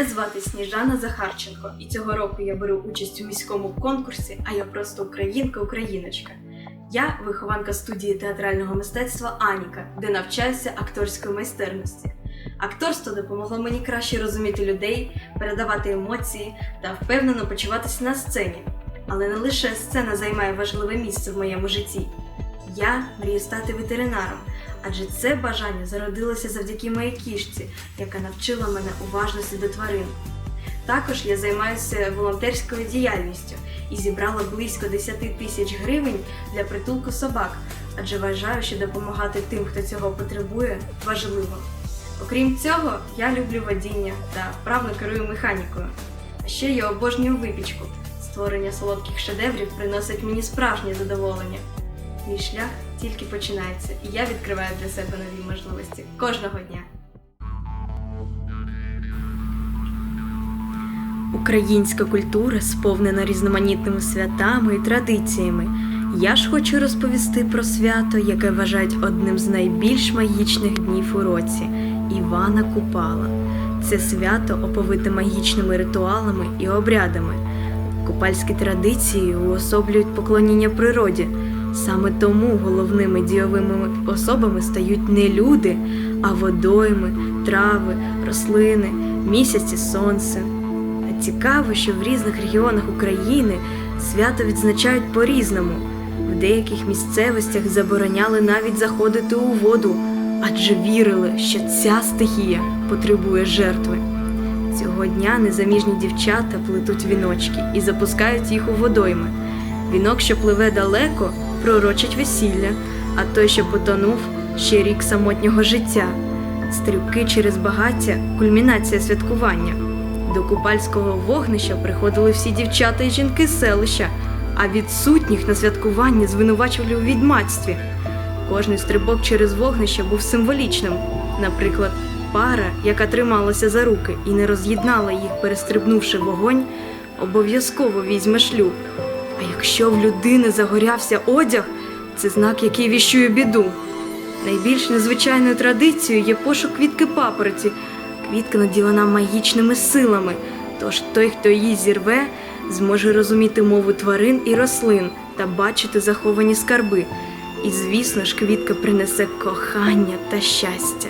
звати Сніжана Захарченко, і цього року я беру участь у міському конкурсі, а я просто українка-україночка. Я вихованка студії театрального мистецтва Аніка, де навчаюся акторської майстерності. Акторство допомогло мені краще розуміти людей, передавати емоції та впевнено почуватися на сцені. Але не лише сцена займає важливе місце в моєму житті. Я мрію стати ветеринаром, адже це бажання зародилося завдяки моїй кішці, яка навчила мене уважності до тварин. Також я займаюся волонтерською діяльністю і зібрала близько 10 тисяч гривень для притулку собак, адже вважаю, що допомагати тим, хто цього потребує, важливо. Окрім цього, я люблю водіння та вправно керую механікою. А ще я обожнюю випічку. Створення солодких шедеврів приносить мені справжнє задоволення. Мій шлях тільки починається, і я відкриваю для себе нові можливості кожного дня. Українська культура сповнена різноманітними святами і традиціями. Я ж хочу розповісти про свято, яке вважають одним з найбільш магічних днів у році Івана Купала. Це свято оповите магічними ритуалами і обрядами. Купальські традиції уособлюють поклоніння природі. Саме тому головними дійовими особами стають не люди, а водойми, трави, рослини, місяць і сонце. А цікаво, що в різних регіонах України свято відзначають по-різному. В деяких місцевостях забороняли навіть заходити у воду, адже вірили, що ця стихія потребує жертви. Цього дня незаміжні дівчата плетуть віночки і запускають їх у водойми. Вінок, що пливе далеко, пророчить весілля, а той, що потонув, ще рік самотнього життя. Стрибки через багаття кульмінація святкування. До купальського вогнища приходили всі дівчата і жінки селища, а відсутніх на святкуванні звинувачували у відмацтві. Кожний стрибок через вогнище був символічним. Наприклад, пара, яка трималася за руки і не роз'єднала їх, перестрибнувши вогонь, обов'язково візьме шлюб. А якщо в людини загорявся одяг, це знак, який віщує біду. Найбільш незвичайною традицією є пошук квітки папороті. Квітка наділена магічними силами, тож той, хто її зірве, зможе розуміти мову тварин і рослин та бачити заховані скарби. І, звісно ж, квітка принесе кохання та щастя.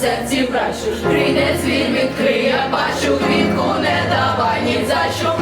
Серці пращу. Прийде звір, відкриє, бачу, квітку не давай ні за що